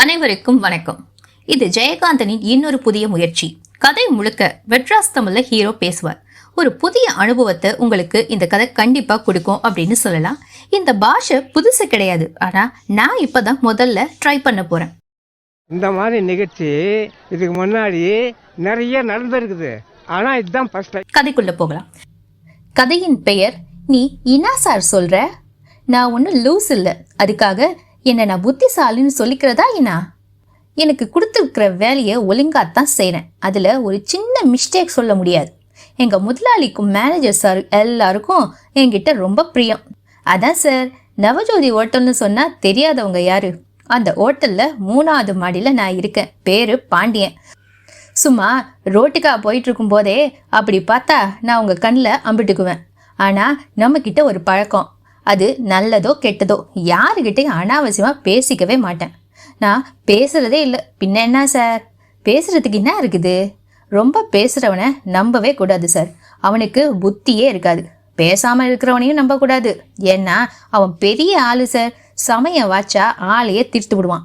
அனைவருக்கும் வணக்கம். இது ஜெயகாந்தனின் இன்னொரு புதிய முயற்சி. கதை முழுக்க வெட்ராஸ் தமிழ்ல ஹீரோ பேசுவார். ஒரு புதிய அனுபவத்தை உங்களுக்கு இந்த கதை கண்டிப்பா கொடுக்கும் அப்படின்னு சொல்லலாம். இந்த பாஷை புதுசு கிடையாது. ஆனா நான் இப்பதான் முதல்ல ட்ரை பண்ண போறேன். இந்த மாதிரி நிகழ்ச்சி இதுக்கு முன்னாடி நிறைய நடந்திருக்குது. ஆனால் இதுதான் ஃபர்ஸ்ட் கதைக்குள்ள போகலாம். கதையின் பெயர் நீ இனா சார் சொல்ற? நான் ஒன்றும் லூஸ் இல்லை. அதுக்காக என்னை நான் புத்திசாலின்னு சொல்லிக்கிறதா என்ன? எனக்கு கொடுத்துருக்கிற வேலையை ஒழுங்காத்தான் செய்கிறேன் அதில் ஒரு சின்ன மிஸ்டேக் சொல்ல முடியாது. எங்கள் முதலாளிக்கும் மேனேஜர் சார் எல்லாருக்கும் என்கிட்ட ரொம்ப பிரியம். அதான் சார் நவஜோதி ஹோட்டல்னு சொன்னால் தெரியாதவங்க யாரு? அந்த ஹோட்டலில் மூணாவது மாடியில் நான் இருக்கேன். பேர் பாண்டியன். சும்மா ரோட்டுக்கா போயிட்டு இருக்கும் போதே அப்படி பார்த்தா நான் உங்கள் கண்ணில் அம்பிட்டுக்குவேன். ஆனால் நம்மக்கிட்ட ஒரு பழக்கம். அது நல்லதோ கெட்டதோ யாருக்கிட்டையும் அனாவசியமாக பேசிக்கவே மாட்டேன். நான் பேசுறதே இல்லை. பின்ன என்ன சார்? பேசுறதுக்கு என்ன இருக்குது? ரொம்ப பேசுகிறவனை நம்பவே கூடாது சார். அவனுக்கு புத்தியே இருக்காது. பேசாமல் இருக்கிறவனையும் நம்பக்கூடாது ஏன்னா அவன் பெரிய ஆளு சார். சமயம் வாச்சா ஆளையே திருத்து விடுவான்.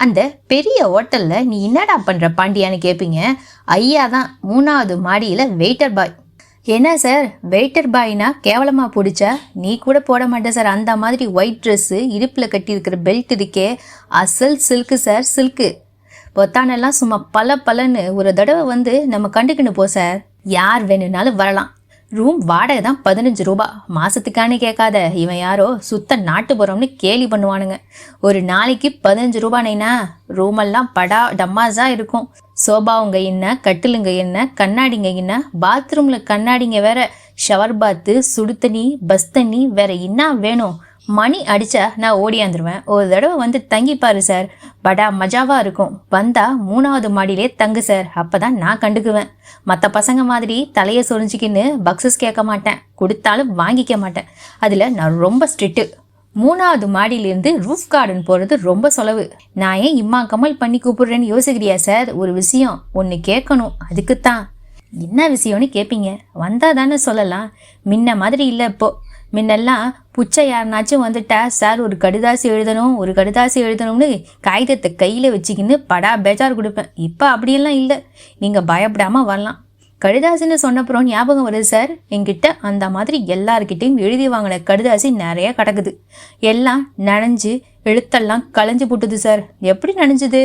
அந்த பெரிய ஹோட்டலில் நீ என்னடா பண்ணுற பாண்டியான்னு கேட்பீங்க ஐயா தான் மூணாவது மாடியில் வெயிட்டர் பாய் என்ன சார்? வெயிட்டர் பாய்னா கேவலமாக பிடிச்சா? நீ கூட போட மாட்டேன் சார். அந்த மாதிரி ஒயிட் ட்ரெஸ்ஸு இடுப்பில் கட்டியிருக்கிற பெல்ட் இருக்கே அசல் சில்க்கு சார் சில்க்கு பொத்தானெல்லாம் சும்மா பல பலன்னு ஒரு தடவை வந்து நம்ம கண்டுக்கின்னு போ சார். யார் வேணும்னாலும் வரலாம். ரூம் வாடகை தான் பதினஞ்சு ரூபா. மாசத்துக்கானு கேட்காத. இவன் யாரோ சுத்த நாட்டுப்புறம்னு கேலி பண்ணுவானுங்க. ஒரு நாளைக்கு பதினஞ்சு ரூபானைனா ரூமெல்லாம் படா டம்மாஸா இருக்கும். சோபாவுங்க என்ன கட்டிலுங்க என்ன கண்ணாடிங்க என்ன பாத்ரூம்ல கண்ணாடிங்க வேற. ஷவர் பாத்து சுடு தண்ணி பஸ் தண்ணி வேற என்ன வேணும்? மணி அடித்தா நான் ஓடியாந்துருவேன் ஒரு தடவை வந்து தங்கி பாரு சார். படா மஜாவாக இருக்கும். வந்தால் மூணாவது மாடியிலே தங்கு சார். அப்போ தான் நான் கண்டுக்குவேன். மற்ற பசங்க மாதிரி தலையை சொரிஞ்சிக்கின்னு பக்ஸஸ் கேட்க மாட்டேன். கொடுத்தாலும் வாங்கிக்க மாட்டேன். அதில் நான் ரொம்ப ஸ்ட்ரிக்ட்டு மூணாவது மாடியிலேருந்து ரூஃப் கார்டன் போகிறது ரொம்ப செலவு. நான் ஏன் இம்மா கமல் பண்ணி கூப்பிடுறேன்னு யோசிக்கிறியா சார்? ஒரு விஷயம் ஒன்று கேட்கணும். அதுக்குத்தான். என்ன விஷயம்னு கேட்பீங்க வந்தால் தானே சொல்லலாம். முன்ன மாதிரி இல்லை இப்போது முன்னெல்லாம் புச்சை யாருனாச்சும் வந்துட்டா சார் ஒரு கடிதாசி எழுதணும் ஒரு கடிதாசி எழுதணும்னு காகிதத்தை கையில் வச்சுக்கின்னு படா பேஜார் கொடுப்பேன். இப்போ அப்படியெல்லாம் இல்லை. நீங்கள் பயப்படாமல் வரலாம். கடிதாசின்னு சொன்னப்புறம் ஞாபகம் வருது சார் என்கிட்ட அந்த மாதிரி எல்லார்கிட்டையும் எழுதி வாங்கின கடிதாசி நிறைய கிடக்குது. எல்லாம் நனைஞ்சு எழுத்தெல்லாம் களைஞ்சு போட்டுது சார். எப்படி நனைஞ்சுது?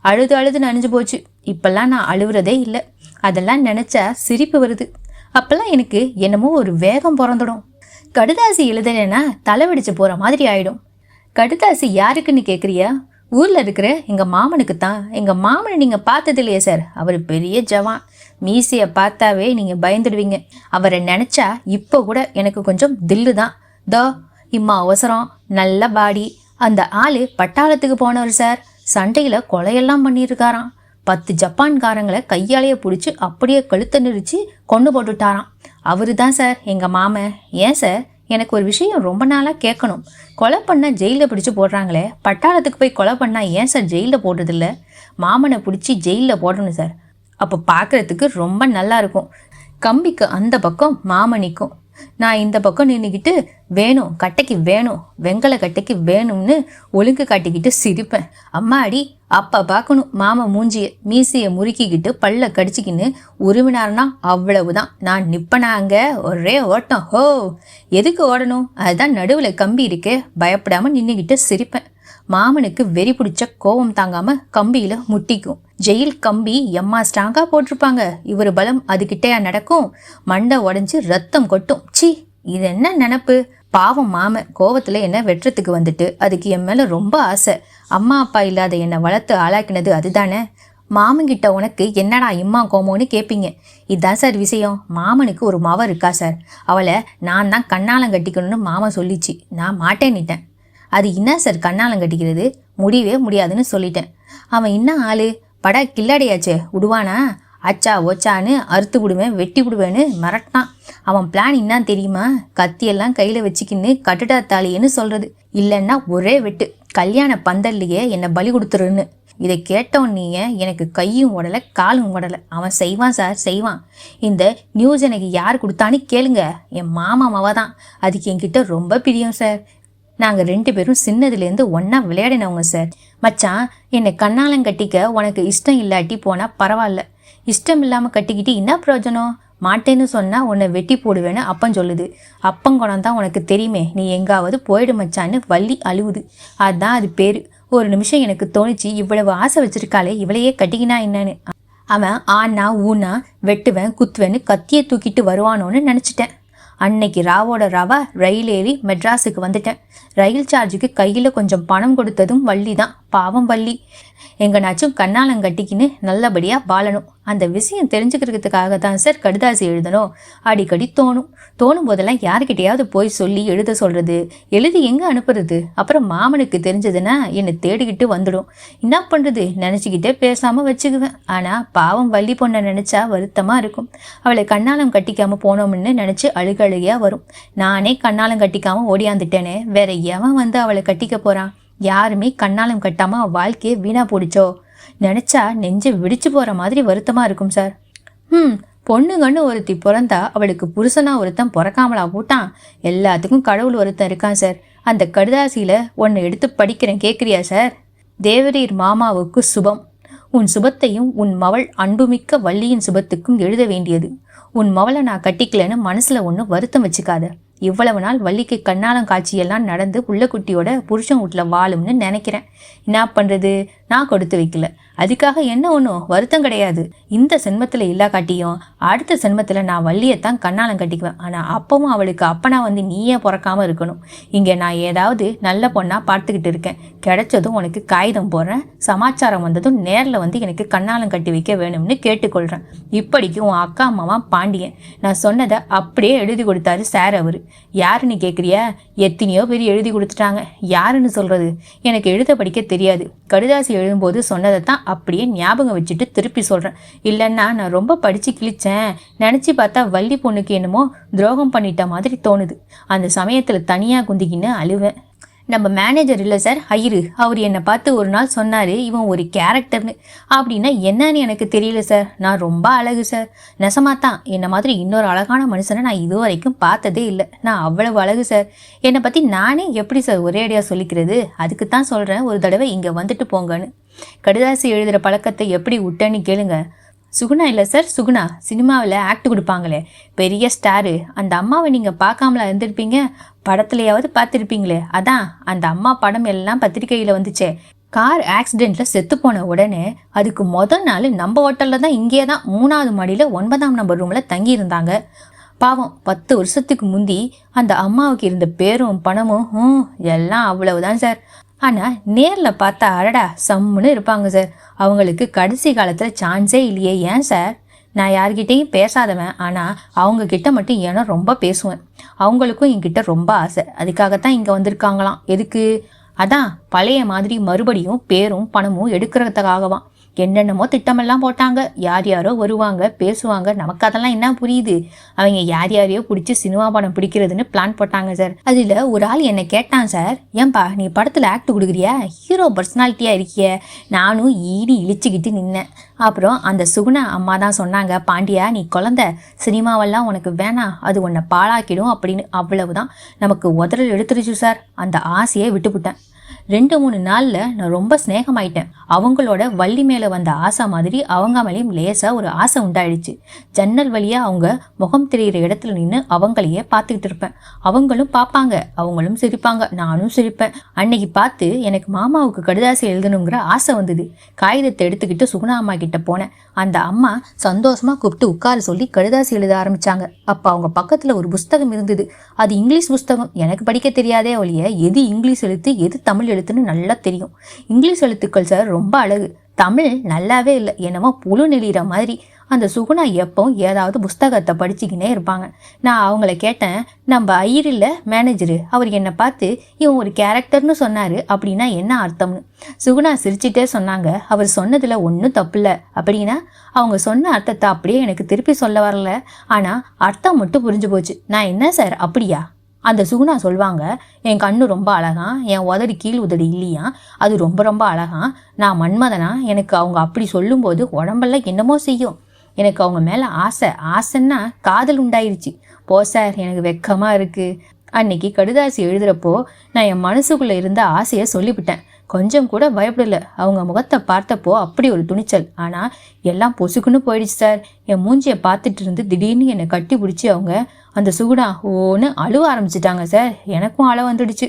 அழுது அழுது நனைஞ்சு போச்சு. இப்பெல்லாம் நான் அழுவுறதே இல்லை. அதெல்லாம் நினச்சா சிரிப்பு வருது. அப்போல்லாம் எனக்கு என்னமோ ஒரு வேகம் பிறந்துடும். கடுதாசி எழுதலைன்னா தலைவடிச்சு போகிற மாதிரி ஆயிடும். கடுதாசி யாருக்குன்னு கேட்குறியா ஊரில் இருக்கிற எங்கள் மாமனுக்கு தான் எங்கள் மாமனை நீங்கள் பார்த்தது இல்லையா சார். அவர் பெரிய ஜவான். மீசையை பார்த்தாவே நீங்கள் பயந்துடுவீங்க. அவரை நினச்சா இப்போ கூட எனக்கு கொஞ்சம் தில்லு தான். தோ இம்மா அவசரம். நல்ல பாடி. அந்த ஆள் பட்டாளத்துக்கு போனவர் சார். சண்டையில் கொலையெல்லாம் பண்ணியிருக்காராம். பத்து ஜப்பான்காரங்களை கையாலேயே பிடிச்சி அப்படியே கழுத்தை நெரிச்சு கொண்டு போட்டுட்டாராம். அவரு தான் சார். எங்கள் மாமன். ஏன் சார்? எனக்கு ஒரு விஷயம் ரொம்ப நாளாக கேட்கணும். கொலை பண்ணால் ஜெயிலில் பிடிச்சி போடுறாங்களே. பட்டாளத்துக்கு போய் கொலை பண்ணால் ஏன் சார் ஜெயிலில் போடுறதில்ல? மாமனை பிடிச்சி ஜெயிலில் போடணும் சார். அப்போ பார்க்குறதுக்கு ரொம்ப நல்லா இருக்கும். கம்பிக்கு அந்த பக்கம் மாமணிக்கும் நான் இந்த பக்கம் நின்றுக்கிட்டு வேணும் கட்டைக்கு வேணும் வெங்கல கட்டைக்கு வேணும்னு ஒழுங்கு காட்டிக்கிட்டு சிரிப்பேன். அம்மாடி அப்பா பார்க்கணும். மாமா மூஞ்சிய மீசையை முறுக்கிக்கிட்டு பல்ல கடிச்சிக்கின்னு உருவினார்னா அவ்வளவுதான். நான் நிற்பனாங்க ஒரே ஓட்டம். ஹோ! எதுக்கு ஓடணும்? அதுதான் நடுவில் கம்பி இருக்கே. பயப்படாமல் நின்றுக்கிட்டு சிரிப்பேன். மாமனுக்கு வெறி பிடிச்ச கோபம் தாங்காம கம்பியில முட்டிக்கும். ஜெயில் கம்பி எம்மா ஸ்ட்ராங்கா போட்டிருப்பாங்க. இவர் பலம் அதுகிட்டயா நடக்கும். மண்டை உடஞ்சி ரத்தம் கொட்டும். சி இது என்ன நினப்பு? பாவம் மாமன் கோவத்துல என்ன வெட்டுறதுக்கு வந்துட்டு அதுக்கு என் மேல ரொம்ப ஆசை. அம்மா அப்பா இல்லாத என்னை வளர்த்து ஆளாக்கினது அதுதானே? மாமன்கிட்ட உனக்கு என்னடா இம்மா கோமோன்னு கேட்பீங்க இதுதான் சார் விஷயம். மாமனுக்கு ஒரு மவ இருக்கா சார். அவளை நான் தான் கண்ணாலம் கட்டிக்கணும்னு மாமன் சொல்லிச்சு. நான் மாட்டேன்னுட்டேன். அது என்ன சார் கண்ணாலங்கட்டிக்கிறது முடியவே முடியாதுன்னு சொல்லிட்டேன். அவன் என்ன ஆளு? படா கில்லாடியாச்சே விடுவானா அச்சா ஒச்சான்னு அறுத்து விடுவேன் வெட்டி விடுவேன்னு மிரட்டினான். அவன் பிளான் என்ன தெரியுமா? கத்தியெல்லாம் கையில் வச்சுக்கின்னு கட்டுடா தாலின்னு சொல்கிறது இல்லைன்னா ஒரே வெட்டு. கல்யாண பந்தல்லையே என்னை பலி கொடுத்துருன்னு. இதை கேட்டவன் எனக்கு கையும் உடலை காலும் உடலை? அவன் செய்வான் சார் செய்வான். இந்த நியூஸ் எனக்கு யார் கொடுத்தான்னு கேளுங்க. என் மாமா மவ தான் அதுக்கு என்கிட்ட ரொம்ப பிரியம் சார். நாங்கள் ரெண்டு பேரும் சின்னதுலேருந்து ஒன்றா விளையாடினவங்க சார். மச்சான் என்னை கண்ணாலங்கட்டிக்க உனக்கு இஷ்டம் இல்லாட்டி போனால் பரவாயில்ல. இஷ்டம் இல்லாமல் கட்டிக்கிட்டு என்ன பிரயோஜனம்? மாட்டேன்னு சொன்னால் உன்னை வெட்டி போடுவேன்னு அப்பன் சொல்லுது. அப்பங்குணம் தான் உனக்கு தெரியுமே. நீ எங்காவது போயிடு மச்சான்னு வள்ளி அழுவுது. அதுதான் அது பேர். ஒரு நிமிஷம் எனக்கு தோணுச்சு இவ்வளவு ஆசை வச்சிருக்காளே இவளையே கட்டிக்கினா என்னன்னு. அவன் ஆனா ஊனா வெட்டுவேன் குத்துவேன்னு கத்தியை தூக்கிட்டு வருவானோன்னு நினச்சிட்டேன். அன்னைக்கு ராவோட ராவா ரயில் ஏறி மெட்ராஸுக்கு வந்துட்டேன். ரயில் சார்ஜுக்கு கையில் கொஞ்சம் பணம் கொடுத்ததும் வள்ளி தான் பாவம் வள்ளி. எங்கனாச்சும் கண்ணாலம் கட்டிக்கின்னு நல்லபடியாக வாழணும். அந்த விஷயம் தெரிஞ்சுக்கிறதுக்காக தான் சார் கடிதாசி எழுதணும். அடிக்கடி தோணும். தோணும் போதெல்லாம் யாருக்கிட்டையாவது போய் சொல்லி எழுத சொல்கிறது எழுதி எங்கே அனுப்புறது? அப்புறம் மாமனுக்கு தெரிஞ்சதுன்னா என்னை தேடிக்கிட்டு வந்துடும். என்ன பண்ணுறது நினச்சிக்கிட்டே பேசாமல் வச்சுக்குவேன். ஆனால் பாவம் வள்ளி பொண்ணை நினச்சா வருத்தமாக இருக்கும். அவளை கண்ணாலம் கட்டிக்காமல் போனோம்னு நினச்சி அழுகழுகையாக வரும். நானே கண்ணாலம் கட்டிக்காமல் ஓடியாந்துட்டேனே. வேற எவன் வந்து அவளை கட்டிக்க போகிறான் யாருமே கண்ணாலம் கட்டாமல் வாழ்க்கையை வீணாக போடிச்சோ? நினச்சா நெஞ்சு விடிச்சு போகிற மாதிரி வருத்தமாக இருக்கும் சார். ம் பொண்ணுங்கன்னு ஒருத்தி பிறந்தா அவளுக்கு புருஷனா ஒருத்தன் பிறக்காமலா போட்டான். எல்லாத்துக்கும் கடவுள் ஒருத்தன் இருக்கான் சார். அந்த கடுதாசியில் ஒன்று எடுத்து படிக்கிறேன் கேட்குறியா சார்? தேவரீர் மாமாவுக்கு சுபம். உன் சுபத்தையும் உன் மவள் அன்புமிக்க வள்ளியின் சுபத்துக்கும் எழுத வேண்டியது. உன் மவளை நான் கட்டிக்கலன்னு மனசில் ஒன்று வருத்தம் வச்சுக்காத. இவ்வளவு நாள் வள்ளிக்கு கண்ணாலம் காட்சியெல்லாம் நடந்து புள்ளக்குட்டியோட புருஷன் வீட்டில் வாழும்னு நினைக்கிறேன். என்ன பண்ணுறது நான் கொடுத்து வைக்கல. அதுக்காக என்ன ஒன்றும் வருத்தம் கிடையாது. இந்த சென்மத்தில் இல்லா காட்டியும் அடுத்த சென்மத்தில் நான் வள்ளியைத்தான் கண்ணாலம் கட்டிக்குவேன். ஆனால் அப்பவும் அவளுக்கு அப்பனா வந்து நீயே பிறக்காமல் இருக்கணும். இங்கே நான் ஏதாவது நல்ல பொண்ணாக பார்த்துக்கிட்டு இருக்கேன். கிடைச்சதும் உனக்கு காகிதம் போடுறேன். சமாச்சாரம் வந்ததும் நேரில் வந்து எனக்கு கண்ணாலம் கட்டி வைக்க வேணும்னு கேட்டுக்கொள்கிறேன் இப்படிக்கு உன் அக்கா அம்மாவா பாண்டியன். நான் சொன்னதை அப்படியே எழுதி கொடுத்தாரு சார் அவர். யாருன்னு கேட்குறியா எத்தனையோ பேர் எழுதி கொடுத்துட்டாங்க. யாருன்னு சொல்கிறது எனக்கு எழுத படிக்க தெரியாது. கடுதாசி எழுதும்போது சொன்னதை தான் அப்படியே ஞாபகம் வச்சுட்டு திருப்பி சொல்கிறேன் இல்லைன்னா நான் ரொம்ப படித்து கிழிச்சேன். நினச்சி பார்த்தா வள்ளி பொண்ணுக்கு என்னமோ துரோகம் பண்ணிட்ட மாதிரி தோணுது. அந்த சமயத்தில் தனியாக குந்திக்கின்னு அழுவேன். நம்ம மேனேஜர் இல்லை சார் ஐயரு அவர் என்னை பார்த்து ஒரு நாள் சொன்னார் இவன் ஒரு கேரக்டர்னு அப்படின்னா என்னன்னு எனக்கு தெரியல சார் நான் ரொம்ப அழகு சார் நெசமா தான் என்னை மாதிரி இன்னொரு அழகான மனுஷனை நான் இது வரைக்கும் பார்த்ததே இல்லை. நான் அவ்வளவு அழகு சார் என்னை பற்றி நானே எப்படி சார் ஒரே அடியாக சொல்லிக்கிறது? அதுக்கு தான் சொல்கிறேன் ஒரு தடவை இங்கே வந்துட்டு போங்கன்னு. கடிதாசி எழுதுகிற பழக்கத்தை எப்படி விட்டேன்னு கேளுங்க. சுகுணா இல்லை சார் சுகுணா. சினிமாவில் ஆக்ட் கொடுப்பாங்களே. பெரிய ஸ்டாரு அந்த அம்மாவை நீங்கள் பார்க்காமலா இருந்திருப்பீங்க? படத்துலையாவது பார்த்துருப்பீங்களே. அதான் அந்த அம்மா படம் எல்லாம் பத்திரிக்கையில் வந்துச்சே. கார் ஆக்சிடெண்ட்டில் செத்து போன உடனே அதுக்கு முதல் நாள் நம்ம ஹோட்டலில் தான் இங்கே தான் மூணாவது மாடியில் ஒன்பதாம் நம்பர் ரூமில் தங்கியிருந்தாங்க. பாவம் பத்து வருஷத்துக்கு முந்தி அந்த அம்மாவுக்கு இருந்த பேரும் பணமும் எல்லாம் அவ்வளவுதான் சார் ஆனால் நேரில் பார்த்தா அடடா சம்முன்னு இருப்பாங்க சார். அவங்களுக்கு கடைசி காலத்தில் சான்ஸே இல்லையே. ஏன் சார்? நான் யார்கிட்டயும் பேசாதவன். ஆனால் அவங்க கிட்ட மட்டும் ஏன்னா ரொம்ப பேசுவேன். அவங்களுக்கும் என்கிட்ட ரொம்ப ஆசை. அதுக்காகத்தான் இங்கே வந்திருக்காங்களாம். எதுக்கு? அதான் பழைய மாதிரி மறுபடியும் பேரும் பணமும் எடுக்கிறதுக்காகவான் என்னென்னமோ திட்டமெல்லாம் போட்டாங்க. யார் யாரோ வருவாங்க பேசுவாங்க. நமக்கு அதெல்லாம் என்ன புரியுது? அவங்க யார் யாரையோ பிடிச்சி சினிமா படம் பிடிக்கிறதுன்னு பிளான் போட்டாங்க சார் அதில் ஒரு ஆள் என்னை கேட்டான் சார் ஏன்பா நீ படத்தில் ஆக்ட் கொடுக்குறியா? ஹீரோ பர்சனாலிட்டியாக இருக்கிய. நானும் ஈடி இழிச்சுக்கிட்டு நின்னேன். அப்புறம் அந்த சுகுணா அம்மா தான் சொன்னாங்க பாண்டியா நீ குழந்த. சினிமாவெல்லாம் உனக்கு வேணாம். அது உன்னை பாழாக்கிடும் அப்படின்னு. அவ்வளவுதான். நமக்கு உதறல் எடுத்துருச்சு சார் அந்த ஆசையை விட்டுவிட்டேன் ரெண்டு மூணு நாளில் நான் ரொம்ப ஸ்நேகமாயிட்டேன் அவங்களோட வள்ளி மேலே வந்த ஆசை மாதிரி அவங்க மேலேயும் லேசாக ஒரு ஆசை உண்டாயிடுச்சு. ஜன்னல் வழியாக அவங்க முகம் தெரிகிற இடத்துல நின்று அவங்களையே பார்த்துக்கிட்டு இருப்பேன். அவங்களும் பார்ப்பாங்க அவங்களும் சிரிப்பாங்க நானும் சிரிப்பேன். அன்னைக்கு பார்த்து எனக்கு மாமாவுக்கு கடிதாசி எழுதணுங்கிற ஆசை வந்தது. காகிதத்தை எடுத்துக்கிட்டு சுகுணா அம்மா கிட்ட போனேன். அந்த அம்மா சந்தோஷமாக கூப்பிட்டு உட்கார சொல்லி கடிதாசி எழுத ஆரம்பிச்சாங்க. அப்போ அவங்க பக்கத்தில் ஒரு புஸ்தகம் இருந்தது. அது இங்கிலீஷ் புஸ்தகம். எனக்கு படிக்க தெரியாதே ஒழிய எது இங்கிலீஷ் எழுத்து எது தமிழ் எழுத்துன்னு நல்லா தெரியும். இங்கிலீஷ் எழுத்துக்கள் சார் ரொம்ப அழகு. தமிழ் நல்லாவே இல்லை. என்னமோ புழு நெளிகிற மாதிரி. அந்த சுகுணா எப்பவும் ஏதாவது புஸ்தகத்தை படிச்சுக்கினே இருப்பாங்க. நான் அவங்கள கேட்டேன் நம்ம ஐயரில் மேனேஜரு அவர் என்னை பார்த்து இவன் ஒரு கேரக்டர்னு சொன்னார் அப்படின்னா என்ன அர்த்தம்னு? சுகுணா சிரிச்சிட்டே சொன்னாங்க அவர் சொன்னதில் ஒன்றும் தப்பில்ல. அப்படின்னா அவங்க சொன்ன அர்த்தத்தை அப்படியே எனக்கு திருப்பி சொல்ல வரல. ஆனால் அர்த்தம் மட்டும் புரிஞ்சு போச்சு. நான் என்ன சார் அப்படியா? அந்த சுகுணா சொல்லுவாங்க என் கண்ணு ரொம்ப அழகா என் உதடு கீழ் உதடு இல்லையா? அது ரொம்ப ரொம்ப அழகா. நான் மன்மதனா? எனக்கு அவங்க அப்படி சொல்லும்போது உடம்பெல்லாம் என்னமோ செய்யும். எனக்கு அவங்க மேலே ஆசை. ஆசைன்னா காதல் உண்டாயிருச்சு. போ சார் எனக்கு வெக்கமாக இருக்குது அன்னைக்கு கடுதாசி எழுதுகிறப்போ நான் என் மனசுக்குள்ளே இருந்த ஆசையை சொல்லிவிட்டேன். கொஞ்சம் கூட பயப்படல. அவங்க முகத்தை பார்த்தப்போ அப்படி ஒரு துணிச்சல். ஆனால் எல்லாம் பொசுக்குன்னு போயிடுச்சு சார். என் மூஞ்சியை பார்த்துட்டு இருந்து திடீர்னு என்னை கட்டி பிடிச்சி அவங்க அந்த சுகுடா ஓன்னு அழுவ ஆரம்பிச்சிட்டாங்க சார். எனக்கும் அழ வந்துடுச்சு.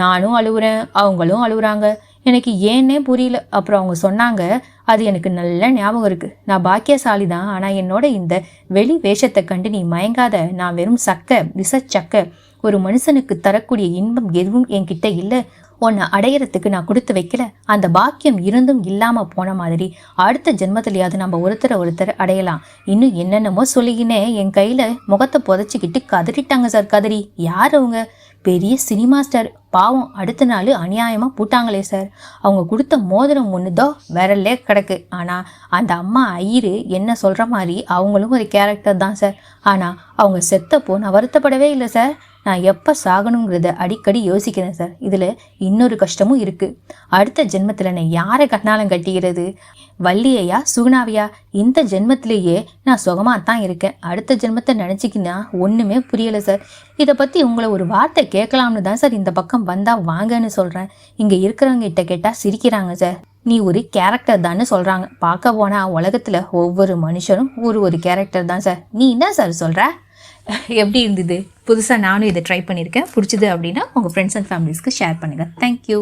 நானும் அழுவுறேன். அவங்களும் அழுவுறாங்க. எனக்கு ஏன்னே புரியல. அப்புறம் அவங்க சொன்னாங்க அது எனக்கு நல்ல ஞாபகம் இருக்கு. நான் பாக்கியசாலி தான். ஆனால் என்னோட இந்த வெளி வேஷத்தை கண்டு நீ மயங்காத. நான் வெறும் சக்க விசச்சக்க ஒரு மனுஷனுக்கு தரக்கூடிய இன்பம் எதுவும் என்கிட்ட இல்லை. உன்னை அடையிறதுக்கு நான் கொடுத்து வைக்கல. அந்த பாக்கியம் இருந்தும் இல்லாமல் போன மாதிரி அடுத்த ஜென்மத்திலேயாவது நம்ம ஒருத்தரை ஒருத்தர் அடையலாம். இன்னும் என்னென்னமோ சொல்லிக்கினே என் கையில் முகத்தை புதைச்சிக்கிட்டு கதறிட்டாங்க சார் கதறி. யார் அவங்க? பெரிய சினிமா ஸ்டார். பாவம் அடுத்த நாள் அநியாயமாக போட்டாங்களே சார். அவங்க கொடுத்த மோதிரம் ஒன்றுதோ விரல்லே கிடக்கு. ஆனால் அந்த அம்மா ஐயரு என்ன சொல்கிற மாதிரி அவங்களும் ஒரு கேரக்டர் தான் சார். ஆனால் அவங்க செத்தப்போ நான் வருத்தப்படவே இல்லை சார். நான் எப்போ சாகணுங்கிறத அடிக்கடி யோசிக்கிறேன் சார். இதில் இன்னொரு கஷ்டமும் இருக்குது அடுத்த ஜென்மத்தில் நான் யாரை கட்டினாலும் கட்டிக்கிறது? வள்ளியையா சுகுணாவையா? இந்த ஜென்மத்திலேயே நான் சுகமாக தான் இருக்கேன். அடுத்த ஜென்மத்தை நினச்சிக்கினா ஒன்றுமே புரியலை சார். இதை பற்றி உங்களை ஒரு வார்த்தை கேட்கலாம்னு தான் சார் இந்த பக்கம் வந்தால் வாங்கன்னு சொல்கிறேன் இங்கே இருக்கிறவங்க கிட்ட கேட்டால் சிரிக்கிறாங்க சார். நீ ஒரு கேரக்டர் தான்னு சொல்கிறாங்க பார்க்க போனால் உலகத்தில் ஒவ்வொரு மனுஷனும் ஒரு ஒரு கேரக்டர் தான் சார். நீ என்ன சார் சொல்கிற எப்படி இருந்தது? புதுசாக நானும் இதை ட்ரை பண்ணியிருக்கேன். பிடிச்சது அப்படின்னா உங்கள் ஃப்ரெண்ட்ஸ் அண்ட் ஃபேமிலிஸ்க்கு ஷேர் பண்ணுங்கள் தேங்க்யூ